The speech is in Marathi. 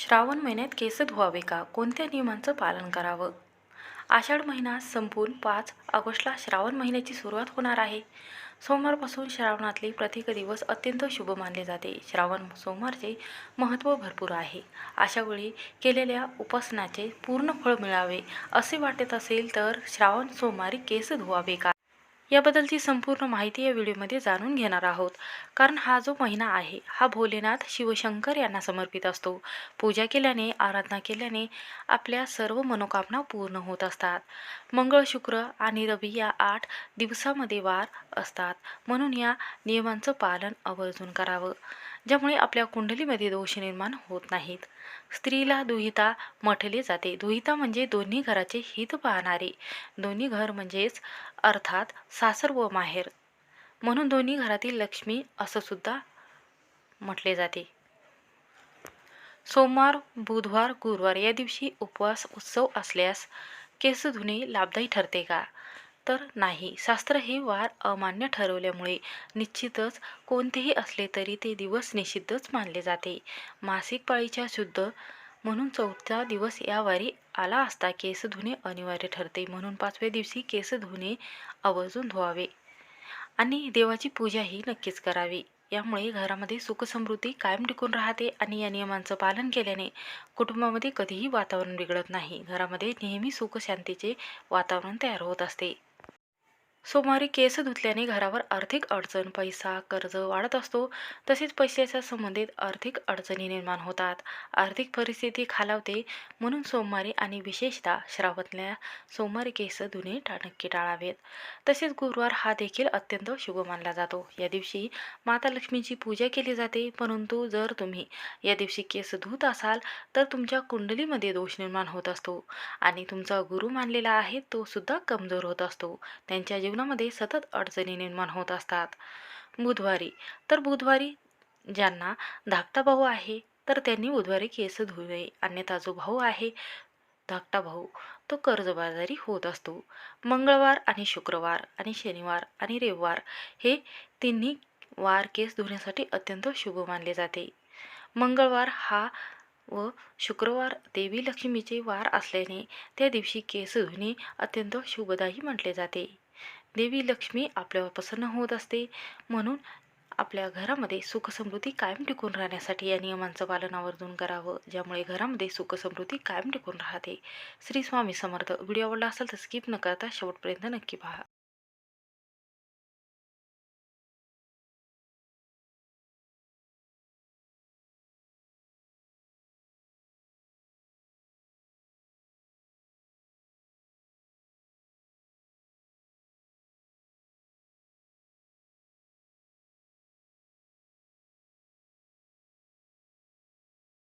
श्रावण महिन्यात केस धुवावे का? कोणत्या नियमांचं पालन करावं? आषाढ महिना संपून पाच ऑगस्टला श्रावण महिन्याची सुरुवात होणार आहे. सोमवारपासून श्रावणातले प्रत्येक दिवस अत्यंत शुभ मानले जाते. श्रावण सोमवारचे महत्त्व भरपूर आहे. अशा वेळी केलेल्या उपासनाचे पूर्ण फळ मिळावे. असे वाटत असेल तर श्रावण सोमवारी केस धुवावे का? याबद्दलची संपूर्ण माहिती या व्हिडिओमध्ये जाणून घेणार आहोत. कारण हा जो महिना आहे हा भोलेनाथ शिवशंकर यांना समर्पित असतो. पूजा केल्याने आराधना केल्याने आपल्या सर्व मनोकामना पूर्ण होत असतात. मंगळ शुक्र आणि रवी या आठ दिवसामध्ये वार असतात. म्हणून या नियमांचं पालन आवर्जून करावं. ज्यामुळे आपल्या कुंडलीमध्ये दोष निर्माण होत नाहीत. स्त्रीला दुहिता म्हटले जाते. दुहिता म्हणजे दोन्ही घराचे हित पाहणारे. दोन्ही घर म्हणजेच अर्थात सासर व माहेर. म्हणून दोन्ही घरातील लक्ष्मी असं सुद्धा म्हटले जाते. सोमवार बुधवार गुरुवार या दिवशी उपवास उत्सव असल्यास केस धुणे लाभदायी ठरते का? तर नाही. शास्त्र हे वार अमान्य ठरवल्यामुळे निश्चितच कोणतेही असले तरी ते दिवस निषिद्धच मानले जाते. मासिक पाळीच्या शुद्ध म्हणून चौथा दिवस या वारी आला असता केस धुणे अनिवार्य ठरते. म्हणून पाचव्या दिवशी केस धुणे आवर्जून धुवावे आणि देवाची पूजाही नक्कीच करावी. यामुळे घरामध्ये सुखसमृद्धी कायम टिकून राहते आणि या नियमांचं पालन केल्याने कुटुंबामध्ये कधीही वातावरण बिघडत नाही. घरामध्ये नेहमी सुखशांतीचे वातावरण तयार होत असते. सोमवारी केस धुतल्याने घरावर आर्थिक अडचण पैसा कर्ज वाढत असतो. तसेच पैशाच्या संबंधित आर्थिक अडचणी निर्माण होतात. आर्थिक परिस्थिती खालावते म्हणून सोमवारी आणि विशेषतः श्रावणातल्या सोमवारी केस धुणे नक्की टाळावेत तसेच गुरुवार हा देखील अत्यंत शुभ मानला जातो. या दिवशी माता लक्ष्मीची पूजा केली जाते. परंतु जर तुम्ही या दिवशी केस धुत असाल तर तुमच्या कुंडलीमध्ये दोष निर्माण होत असतो आणि तुमचा गुरु मानलेला आहे तो सुद्धा कमजोर होत असतो. त्यांच्या जीवनामध्ये सतत अडचणी निर्माण होत असतात. बुधवारी तर बुधवारी ज्यांना धाकटा भाऊ आहे तर त्यांनी बुधवारी केस धुवे. अन्यथा जो भाऊ आहे धाकटा भाऊ तो कर्जबाजारी होत असतो. मंगळवार आणि शुक्रवार आणि शनिवार आणि रविवार हे तिन्ही वार केस धुण्यासाठी अत्यंत शुभ मानले जाते. मंगळवार हा व शुक्रवार देवी लक्ष्मीचे वार असल्याने त्या दिवशी केस धुणे अत्यंत शुभदायी म्हटले जाते. देवी लक्ष्मी आपल्यावर प्रसन्न होत असते. म्हणून आपल्या घरामध्ये सुखसमृद्धी कायम टिकून राहण्यासाठी या नियमांचं पालन आवर्जून करावं. ज्यामुळे घरामध्ये सुखसमृद्धी कायम टिकून राहते. श्री स्वामी समर्थ. व्हिडिओ आवडला असेल तर स्किप न करता शेवटपर्यंत नक्की पहा.